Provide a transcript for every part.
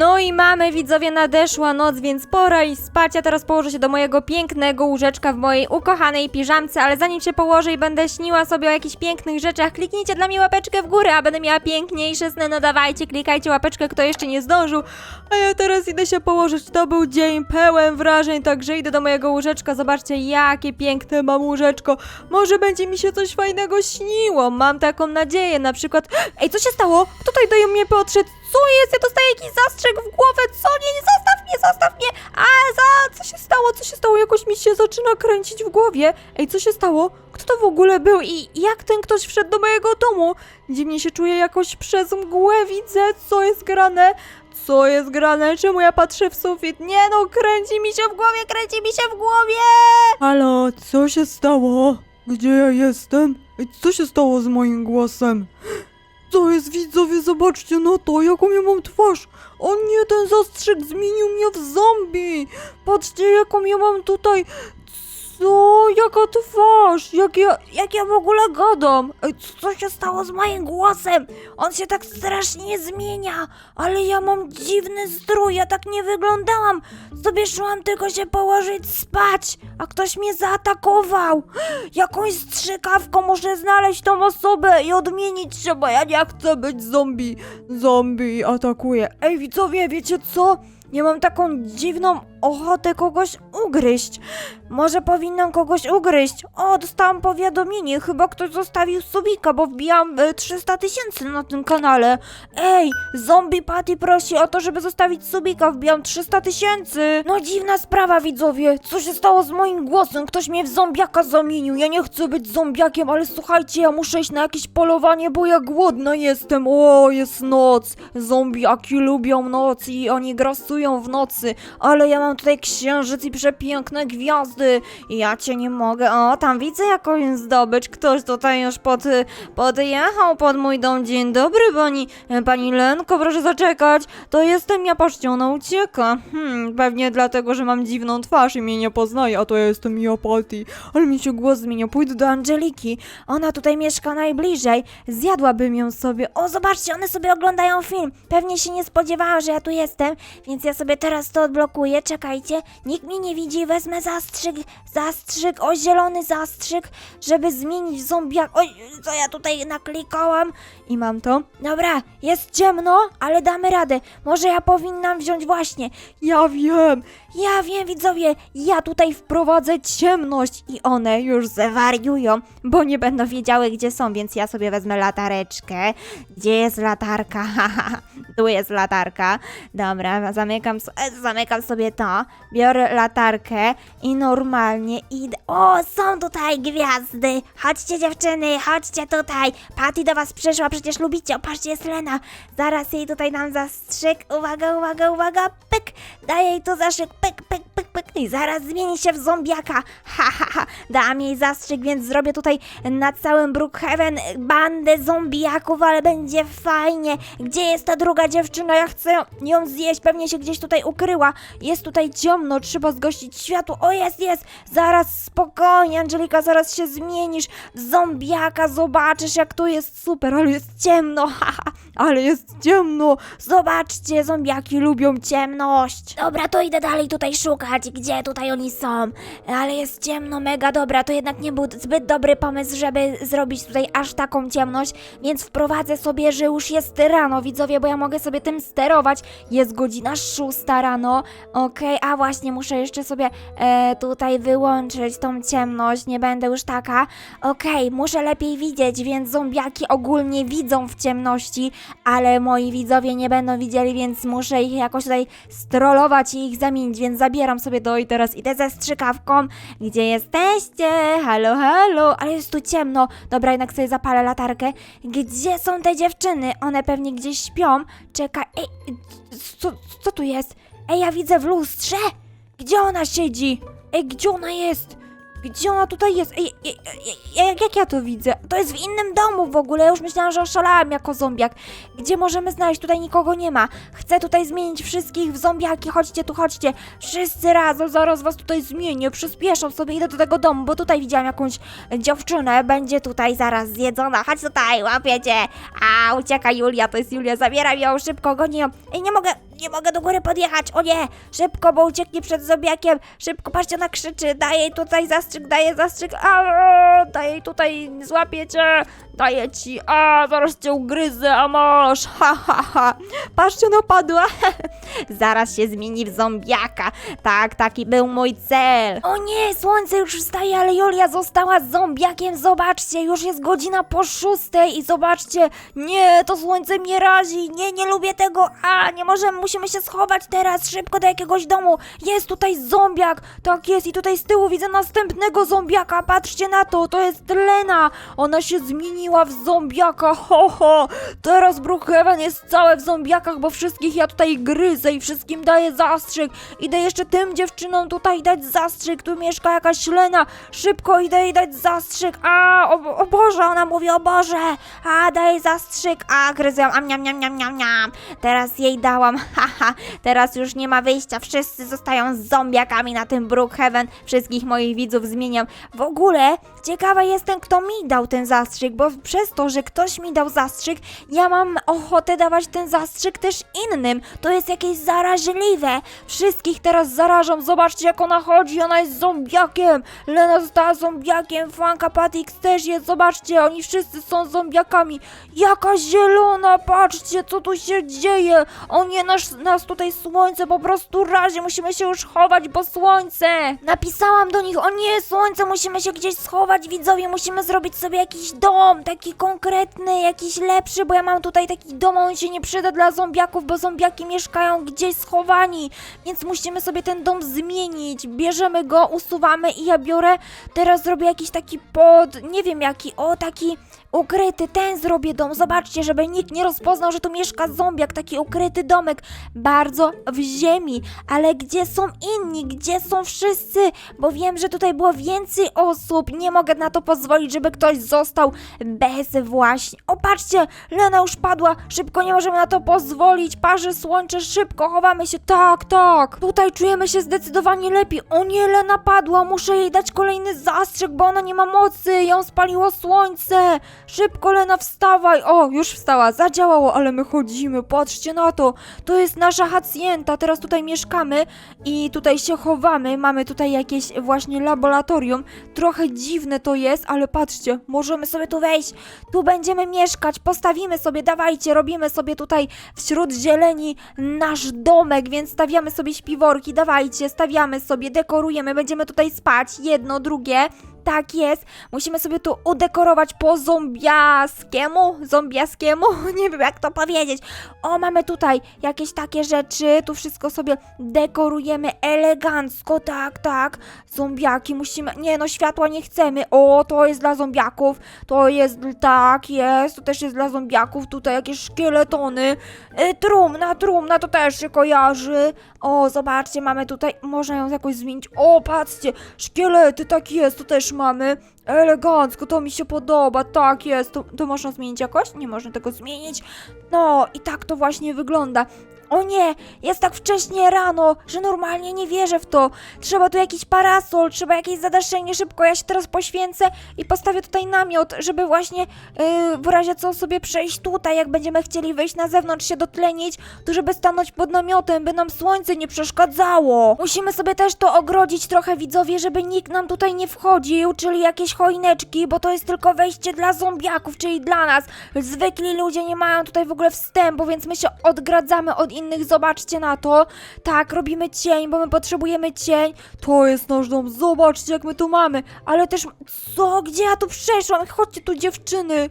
No i mamy, widzowie, nadeszła noc, więc pora i spać. Ja teraz położę się do mojego pięknego łóżeczka w mojej ukochanej piżamce, ale zanim się położę i będę śniła sobie o jakichś pięknych rzeczach, kliknijcie dla mnie łapeczkę w górę, a będę miała piękniejsze sny. No dawajcie, klikajcie łapeczkę, kto jeszcze nie zdążył. A ja teraz idę się położyć. To był dzień pełen wrażeń, także idę do mojego łóżeczka. Zobaczcie, jakie piękne mam łóżeczko. Może będzie mi się coś fajnego śniło. Mam taką nadzieję. Na przykład. Ej, co się stało? Tutaj do mnie podszedł? Co jest? Ja dostaję jakiś zastrzyk w głowę. Co? Nie, nie, zostaw mnie, zostaw mnie. A za. Co się stało? Co się stało? Jakoś mi się zaczyna kręcić w głowie. Ej, co się stało? Kto to w ogóle był i jak ten ktoś wszedł do mojego domu? Dziwnie się czuję jakoś przez mgłę. Widzę, co jest grane. Co jest grane? Czemu ja patrzę w sufit? Nie no, kręci mi się w głowie, kręci mi się w głowie! Halo, co się stało? Gdzie ja jestem? Co się stało z moim głosem? Co jest widzowie, zobaczcie na to, jaką ja mam twarz! O nie, ten zastrzyk zmienił mnie w zombie! Patrzcie, jaką ja mam tutaj... Co? Jaka twarz? Jak ja, jak ja w ogóle gadam? Co, co się stało z moim głosem? On się tak strasznie zmienia, ale ja mam dziwny strój, ja tak nie wyglądałam. Sobie szłam tylko się położyć spać, a ktoś mnie zaatakował. Jakąś strzykawką muszę znaleźć tą osobę i odmienić się, bo ja nie chcę być zombie. Zombie atakuje. Ej, widzowie, wiecie co? Ja mam taką dziwną ochotę kogoś ugryźć. Może powinnam kogoś ugryźć. O, dostałam powiadomienie. Chyba ktoś zostawił subika, bo wbijam e, 300 tysięcy na tym kanale. Ej, zombie Patty prosi o to, żeby zostawić subika. Wbijam 300 tysięcy. No dziwna sprawa, widzowie. Co się stało z moim głosem? Ktoś mnie w zombiaka zamienił. Ja nie chcę być zombiakiem, ale słuchajcie, ja muszę iść na jakieś polowanie, bo ja głodna jestem. O, jest noc. Zombiaki lubią noc i oni grasują w nocy. Ale ja mam tutaj księżyc i przepiękne gwiazdy. Ja cię nie mogę. O, tam widzę jakąś zdobycz. Ktoś tutaj już pod, podjechał pod mój dom. Dzień dobry, pani, pani Lenko, proszę zaczekać. To jestem ja, patrzcie, ona ucieka. Hmm, pewnie dlatego, że mam dziwną twarz i mnie nie poznaje, a to ja jestem ja. Ale mi się głos zmienia. Pójdę do Angeliki. Ona tutaj mieszka najbliżej. Zjadłabym ją sobie. O, zobaczcie, one sobie oglądają film. Pewnie się nie spodziewała, że ja tu jestem, więc ja sobie teraz to odblokuję. Czekajcie, nikt mnie nie widzi. Wezmę zastrzyk, zastrzyk, o zielony zastrzyk, żeby zmienić zombiak. Oj, co ja tutaj naklikałam? I mam to. Dobra, jest ciemno, ale damy radę. Może ja powinnam wziąć właśnie. Ja wiem, ja wiem, widzowie. Ja tutaj wprowadzę ciemność i one już zawariują, bo nie będą wiedziały, gdzie są, więc ja sobie wezmę latareczkę. Gdzie jest latarka? Tu jest latarka. Dobra, zamykam, e, zamykam sobie to, biorę latarkę i normalnie idę. O, są tutaj gwiazdy! Chodźcie dziewczyny, chodźcie tutaj! Patty do was przyszła, przecież lubicie. O, patrzcie, jest Lena. Zaraz jej tutaj dam zastrzyk. Uwaga, uwaga, uwaga, pyk! Daję jej tu zastrzyk, pyk, pyk, pyk, pyk. I zaraz zmieni się w zombiaka. Ha, ha, ha. Dam jej zastrzyk, więc zrobię tutaj na całym Brookhaven bandę zombiaków, ale będzie fajnie. Gdzie jest ta druga dziewczyna? Ja chcę ją- zjeść. Pewnie się gdzieś tutaj ukryła. Jest tutaj ciemno, trzeba zgasić światło. O, jest, jest! Zaraz, spokojnie, Angelika, zaraz się zmienisz zombiaka. Zobaczysz, jak tu jest super, ale jest ciemno. Haha, ale jest ciemno. Zobaczcie, zombiaki lubią ciemność. Dobra, to idę dalej tutaj szukać, gdzie tutaj oni są. Ale jest ciemno, mega dobra. To jednak nie był zbyt dobry pomysł, żeby zrobić tutaj aż taką ciemność, więc wprowadzę sobie, że już jest rano, widzowie, bo ja mogę sobie tym sterować. Jest godzina szósta rano. Okej, a właśnie, muszę jeszcze sobie e, tutaj wyłączyć tą ciemność, nie będę już taka. Okej, muszę lepiej widzieć, więc zombiaki ogólnie widzą w ciemności, ale moi widzowie nie będą widzieli, więc muszę ich jakoś tutaj strollować i ich zamienić, więc zabieram sobie to i teraz idę ze strzykawką. Gdzie jesteście? Halo, halo, ale jest tu ciemno. Dobra, jednak sobie zapalę latarkę. Gdzie są te dziewczyny? One pewnie gdzieś śpią. Czekaj, ej, co, co tu jest? Ej, ja widzę w lustrze. Gdzie ona siedzi? Ej, gdzie ona jest? Gdzie ona tutaj jest? Ej, ej, jak, jak ja to widzę? To jest w innym domu w ogóle. Ja już myślałam, że oszalałam jako zombiak. Gdzie możemy znaleźć? Tutaj nikogo nie ma. Chcę tutaj zmienić wszystkich w zombiaki. Chodźcie tu, chodźcie. Wszyscy razem. Zaraz was tutaj zmienię. Przyspieszam sobie. Idę do tego domu, bo tutaj widziałam jakąś dziewczynę. Będzie tutaj zaraz zjedzona. Chodź tutaj, łapię cię. A, ucieka Julia. To jest Julia. Zabieram ją. Szybko, gonię ją. Ej, nie mogę, nie mogę do góry podjechać. O nie, szybko, bo ucieknie przed zombiakiem. Szybko, patrzcie, ona krzyczy. Daję jej tutaj zastrzyk, daję zastrzyk. A, jej tutaj, złapię cię. Daję ci, a, zaraz cię ugryzę, a masz. Ha, ha, ha. Patrzcie, napadła. Zaraz się zmieni w zombiaka. Tak, taki był mój cel. O nie, słońce już wstaje, ale Julia została zombiakiem. Zobaczcie, już jest godzina po szóstej i zobaczcie, nie, to słońce mnie razi. Nie, nie lubię tego. A, nie możemy, musimy się schować teraz szybko do jakiegoś domu. Jest tutaj zombiak. Tak jest i tutaj z tyłu widzę następnego zombiaka. Patrzcie na to, to jest Lena. Ona się zmieniła w zombiaka. Ho, ho. Teraz Brookhaven jest całe w zombiakach, bo wszystkich ja tutaj gryzę i wszystkim daję zastrzyk. Idę jeszcze tym dziewczynom tutaj dać zastrzyk. Tu mieszka jakaś Lena. Szybko idę jej dać zastrzyk. A, o, o Boże, ona mówi o Boże. A, daję zastrzyk. A, gryzę ją. Am, niam, niam, niam, niam, niam. Teraz jej dałam. Haha, teraz już nie ma wyjścia. Wszyscy zostają zombiakami na tym Brookhaven. Wszystkich moich widzów zmieniam. W ogóle ciekawa jestem, kto mi dał ten zastrzyk, bo przez to, że ktoś mi dał zastrzyk, ja mam ochotę dawać ten zastrzyk też innym. To jest jakieś zaraźliwe. Wszystkich teraz zarażam. Zobaczcie, jak ona chodzi. Ona jest zombiakiem. Lena została zombiakiem. Fanka Patix też jest. Zobaczcie, oni wszyscy są zombiakami. Jaka zielona, patrzcie, co tu się dzieje. O nie, nas, nas tutaj słońce po prostu razi. Musimy się już chować, bo słońce. Napisałam do nich, o nie, słońce, musimy się gdzieś schować, widzowie. Musimy zrobić sobie jakiś dom, taki konkretny, jakiś lepszy, bo ja mam tutaj taki dom, on się nie przyda dla zombiaków, bo zombiaki mieszkają gdzieś schowani. Więc musimy sobie ten dom zmienić. Bierzemy go, usuwamy i ja biorę, teraz zrobię jakiś taki pod, nie wiem jaki, o taki ukryty, ten zrobię dom. Zobaczcie, żeby nikt nie rozpoznał, że tu mieszka zombiak, taki ukryty domek, bardzo w ziemi. Ale gdzie są inni? Gdzie są wszyscy? Bo wiem, że tutaj było więcej osób. Nie mogę na to pozwolić, żeby ktoś został bez właśnie. O, patrzcie, Lena już padła. Szybko, nie możemy na to pozwolić. Parzy słońce, szybko, chowamy się. Tak, tak. Tutaj czujemy się zdecydowanie lepiej. O nie, Lena padła. Muszę jej dać kolejny zastrzyk, bo ona nie ma mocy. Ją spaliło słońce. Szybko, Lena, wstawaj! O, już wstała, zadziałało, ale my chodzimy, patrzcie na to. To jest nasza hacienda, teraz tutaj mieszkamy i tutaj się chowamy. Mamy tutaj jakieś właśnie laboratorium. Trochę dziwne to jest, ale patrzcie, możemy sobie tu wejść. Tu będziemy mieszkać, postawimy sobie, dawajcie, robimy sobie tutaj wśród zieleni nasz domek, więc stawiamy sobie śpiworki, dawajcie, stawiamy sobie, dekorujemy, będziemy tutaj spać, jedno, drugie. Tak jest. Musimy sobie tu udekorować po zombiaskiemu. Zombiaskiemu? Nie wiem jak to powiedzieć. O, mamy tutaj jakieś takie rzeczy. Tu wszystko sobie dekorujemy elegancko. Tak, tak. Zombiaki musimy. Nie no, światła nie chcemy. O, to jest dla zombiaków. To jest. Tak, jest. To też jest dla zombiaków. Tutaj jakieś szkieletony. Y, trumna, trumna to też się kojarzy. O, zobaczcie, mamy tutaj. Można ją jakoś zmienić. O, patrzcie. Szkielety, tak jest. To też mamy. Elegancko, to mi się podoba, tak jest. To, to można zmienić jakoś? Nie można tego zmienić. No, i tak to właśnie wygląda. O nie, jest tak wcześnie rano, że normalnie nie wierzę w to. Trzeba tu jakiś parasol, trzeba jakieś zadaszenie szybko. Ja się teraz poświęcę i postawię tutaj namiot, żeby właśnie yy, w razie co sobie przejść tutaj, jak będziemy chcieli wyjść na zewnątrz, się dotlenić, to żeby stanąć pod namiotem, by nam słońce nie przeszkadzało. Musimy sobie też to ogrodzić trochę, widzowie, żeby nikt nam tutaj nie wchodził, czyli jakieś choineczki, bo to jest tylko wejście dla zombiaków, czyli dla nas. Zwykli ludzie nie mają tutaj w ogóle wstępu, więc my się odgradzamy od innych. Zobaczcie na to. Tak, robimy cień, bo my potrzebujemy cień. To jest nasz dom. Zobaczcie, jak my tu mamy. Ale też. Co? Gdzie ja tu przeszłam? Chodźcie tu, dziewczyny.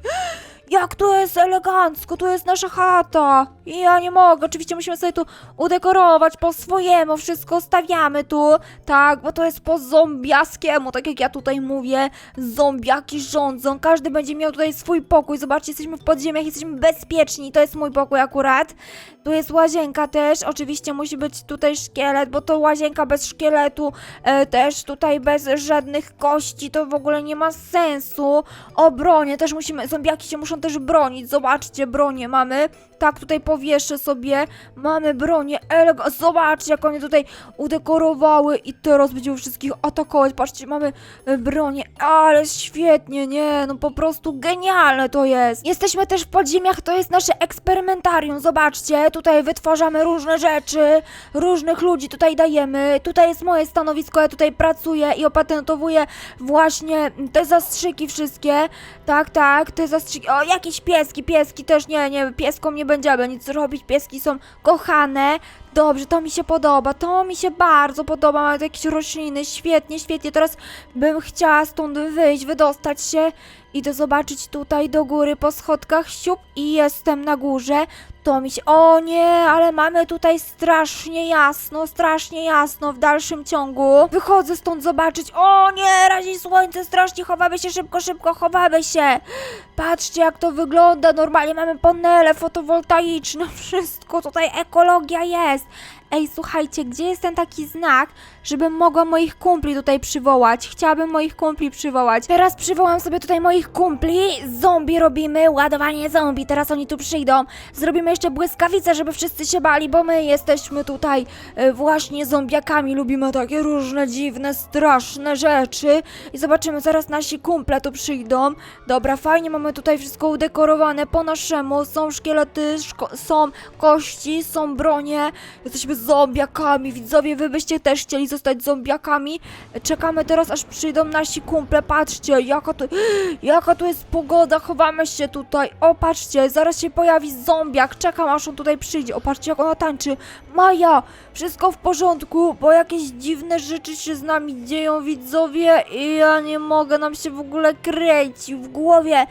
Jak tu jest elegancko, tu jest nasza chata. I ja nie mogę, oczywiście musimy sobie tu udekorować po swojemu, wszystko stawiamy tu. Tak, bo to jest po zombiaskiemu, tak jak ja tutaj mówię. Zombiaki rządzą, każdy będzie miał tutaj swój pokój. Zobaczcie, jesteśmy w podziemiach, jesteśmy bezpieczni. To jest mój pokój akurat. Tu jest łazienka też, oczywiście musi być tutaj szkielet, bo to łazienka bez szkieletu, e, też tutaj bez żadnych kości, to w ogóle nie ma sensu. O, bronie, też musimy, zombiaki się muszą też bronić, zobaczcie, bronie mamy. Tak, tutaj powieszę sobie, mamy bronię, elega, zobaczcie jak one tutaj udekorowały i teraz będziemy wszystkich atakować, patrzcie, mamy e, bronię, ale świetnie, nie, no po prostu genialne to jest. Jesteśmy też w podziemiach, to jest nasze eksperymentarium, zobaczcie, tutaj wytwarzamy różne rzeczy, różnych ludzi tutaj dajemy, tutaj jest moje stanowisko, ja tutaj pracuję i opatentowuję właśnie te zastrzyki wszystkie, tak, tak, te zastrzyki, o, jakieś pieski, pieski też, nie, nie, pieskom nie będziemy nic robić, pieski są kochane, Dobrze, to mi się podoba, to mi się bardzo podoba, mamy jakieś rośliny, świetnie, świetnie, teraz bym chciała stąd wyjść, wydostać się, idę zobaczyć tutaj do góry po schodkach, siup i jestem na górze, to mi się, o nie, ale mamy tutaj strasznie jasno, strasznie jasno w dalszym ciągu, wychodzę stąd zobaczyć, o nie, razi słońce, strasznie, chowamy się szybko, szybko, chowamy się, patrzcie jak to wygląda, normalnie mamy panele fotowoltaiczne, wszystko, tutaj ekologia jest, Ej, słuchajcie, gdzie jest ten taki znak, żebym mogła moich kumpli tutaj przywołać? Chciałabym moich kumpli przywołać. Teraz przywołam sobie tutaj moich kumpli. Zombie robimy, ładowanie zombie. Teraz oni tu przyjdą. Zrobimy jeszcze błyskawice, żeby wszyscy się bali, bo my jesteśmy tutaj e, właśnie zombiakami. Lubimy takie różne dziwne, straszne rzeczy. I zobaczymy, zaraz nasi kumple tu przyjdą. Dobra, fajnie mamy tutaj wszystko udekorowane po naszemu. Są szkielety, szko- są kości, są bronie. Jesteśmy zombiakami. Widzowie, wy byście też chcieli zostać zombiakami. Czekamy teraz, aż przyjdą nasi kumple. Patrzcie, jaka to, jaka to jest pogoda. Chowamy się tutaj. O, patrzcie, zaraz się pojawi zombiak. Czekam, aż on tutaj przyjdzie. O, patrzcie, jak ona tańczy. Maja, wszystko w porządku, bo jakieś dziwne rzeczy się z nami dzieją, widzowie. I ja nie mogę, nam się w ogóle kręci w głowie.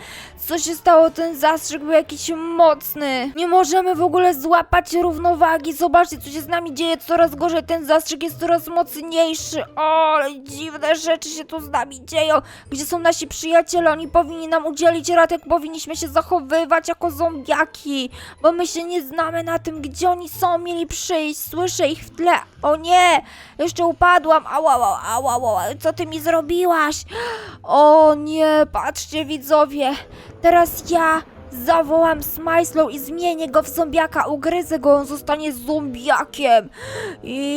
Co się stało? Ten zastrzyk był jakiś mocny. Nie możemy w ogóle złapać równowagi. Zobaczcie, co się z nami dzieje. Coraz gorzej. Ten zastrzyk jest coraz mocniejszy. O, ale dziwne rzeczy się tu z nami dzieją. Gdzie są nasi przyjaciele? Oni powinni nam udzielić rad, jak powinniśmy się zachowywać jako zombiaki. Bo my się nie znamy na tym, gdzie oni są. Mieli przyjść. Słyszę ich w tle. O nie! Jeszcze upadłam. Ała, ała, ała, ała. Co ty mi zrobiłaś? O nie, patrzcie widzowie. Teraz ja zawołam Smajslow i zmienię go w zombiaka, ugryzę go, on zostanie zombiakiem.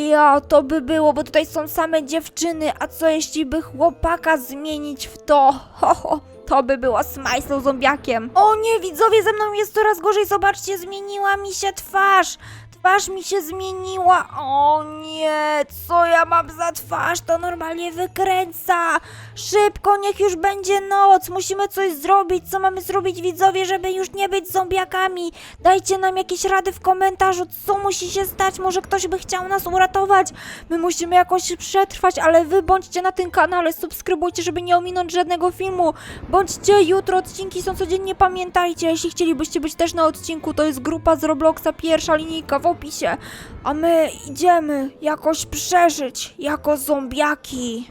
Ja, to by było, bo tutaj są same dziewczyny, a co jeśli by chłopaka zmienić w to? Ho, ho. To by było Smajslow zombiakiem. O nie, widzowie, ze mną jest coraz gorzej, zobaczcie, zmieniła mi się twarz. Twarz mi się zmieniła. O nie, co ja mam za twarz? To normalnie wykręca. Szybko, niech już będzie noc. Musimy coś zrobić. Co mamy zrobić, widzowie, żeby już nie być zombiakami? Dajcie nam jakieś rady w komentarzu, co musi się stać. Może ktoś by chciał nas uratować. My musimy jakoś przetrwać, ale wy bądźcie na tym kanale, subskrybujcie, żeby nie ominąć żadnego filmu. Bądźcie jutro, odcinki są codziennie, pamiętajcie. Jeśli chcielibyście być też na odcinku, to jest grupa z Robloxa, pierwsza linijka w A my idziemy jakoś przeżyć jako zombiaki.